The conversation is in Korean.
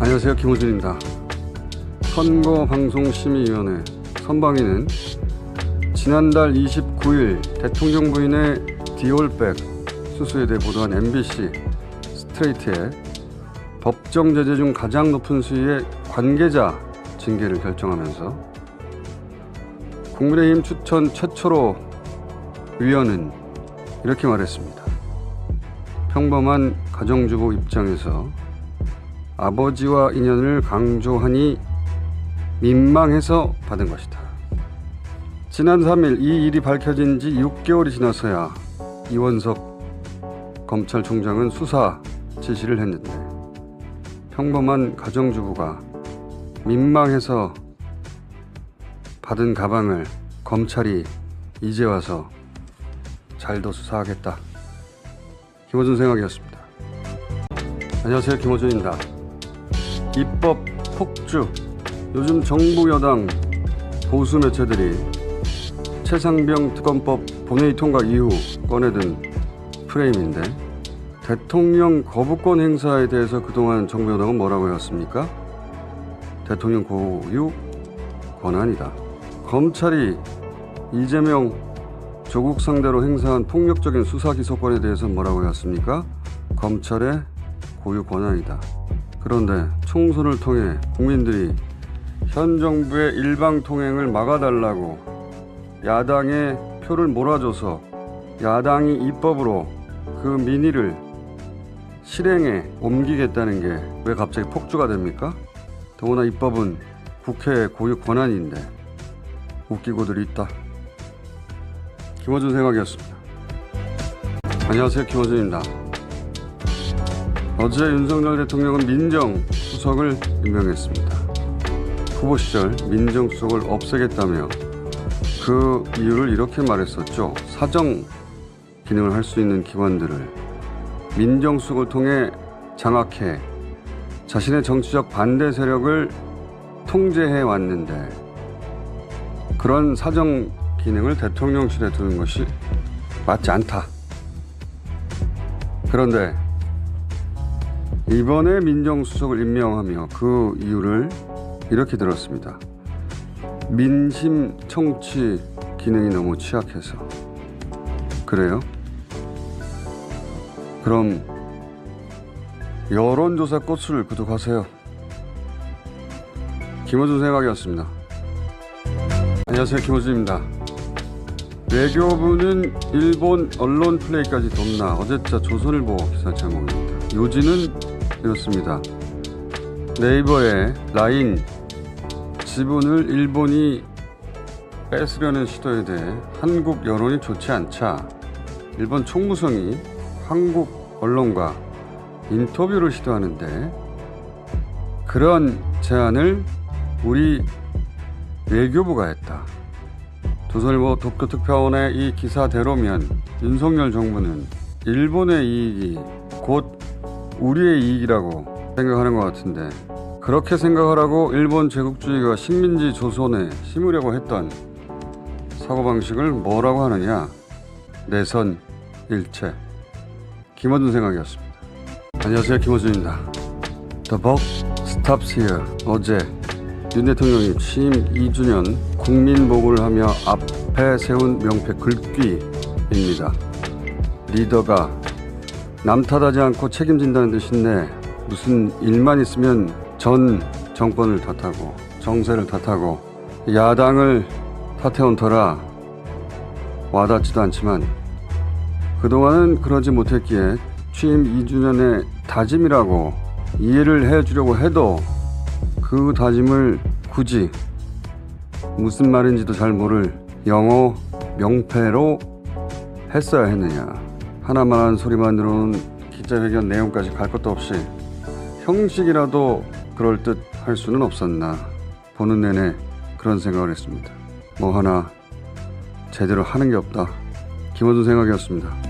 안녕하세요. 김호준입니다. 선거방송심의위원회 선방위는 지난달 29일 대통령 부인의 디올백 수수에 대해 보도한 MBC 스트레이트의 법정 제재 중 가장 높은 수위의 관계자 징계를 결정하면서 국민의힘 추천 최초로 위원은 이렇게 말했습니다. 평범한 가정주부 입장에서 아버지와 인연을 강조하니 민망해서 받은 것이다. 지난 3일 이 일이 밝혀진 지 6개월이 지나서야 이원석 검찰총장은 수사 지시를 했는데 평범한 가정주부가 민망해서 받은 가방을 검찰이 이제 와서 잘도 수사하겠다. 김호준 생각이었습니다. 안녕하세요. 김호준입니다. 입법 폭주. 요즘 정부 여당 보수 매체들이 최상병 특검법 본회의 통과 이후 꺼내든 프레임인데 대통령 거부권 행사에 대해서 그동안 정부 여당은 뭐라고 해왔습니까? 대통령 고유 권한이다. 검찰이 이재명 조국 상대로 행사한 폭력적인 수사 기소권에 대해서 뭐라고 해왔습니까? 검찰의 고유 권한이다. 그런데 총선을 통해 국민들이 현 정부의 일방 통행을 막아달라고 야당에 표를 몰아줘서 야당이 입법으로 그 민의를 실행에 옮기겠다는 게 왜 갑자기 폭주가 됩니까? 더구나 입법은 국회의 고유 권한인데 웃기고들이 있다. 김어준 생각이었습니다. 안녕하세요. 김어준입니다. 어제 윤석열 대통령은 민정수석을 임명했습니다. 후보 시절 민정수석을 없애겠다며 그 이유를 이렇게 말했었죠. 사정 기능을 할 수 있는 기관들을 민정수석을 통해 장악해 자신의 정치적 반대 세력을 통제해 왔는데 그런 사정 기능을 대통령실에 두는 것이 맞지 않다. 그런데 이번에 민정수석을 임명하며 그 이유를 이렇게 들었습니다. 민심 청취 기능이 너무 취약해서 그래요? 그럼 여론조사 꽃을 구독하세요. 김호준 생각이었습니다. 안녕하세요. 김호준입니다. 외교부는 일본 언론 플레이까지 돕나 어제자 조선일보 기사 제목입니다. 요지는 이렇습니다. 네이버의 라인 지분을 일본이 뺏으려는 시도에 대해 한국 여론이 좋지 않자 일본 총무성이 한국 언론과 인터뷰를 시도하는데 그런 제안을 우리 외교부가 했다. 조선일보 도쿄특파원의 이 기사대로면 윤석열 정부는 일본의 이익이 곧 우리의 이익이라고 생각하는 것 같은데 그렇게 생각하라고 일본 제국주의가 식민지 조선에 심으려고 했던 사고방식을 뭐라고 하느냐 내선 일체 김어준 생각이었습니다. 안녕하세요 김어준입니다. The buck stops here. 어제 윤 대통령이 취임 2주년 국민복을 하며 앞에 세운 명패 글귀입니다. 리더가 남 탓하지 않고 책임진다는 뜻인데 무슨 일만 있으면 전 정권을 탓하고 정세를 탓하고 야당을 탓해온 터라 와닿지도 않지만 그동안은 그러지 못했기에 취임 2주년의 다짐이라고 이해를 해주려고 해도 그 다짐을 굳이 무슨 말인지도 잘 모를 영어 명패로 했어야 했느냐. 하나만 한 소리만 들어오는 기자회견 내용까지 갈 것도 없이 형식이라도 그럴듯 할 수는 없었나. 보는 내내 그런 생각을 했습니다. 뭐 하나 제대로 하는 게 없다. 김원준 생각이었습니다.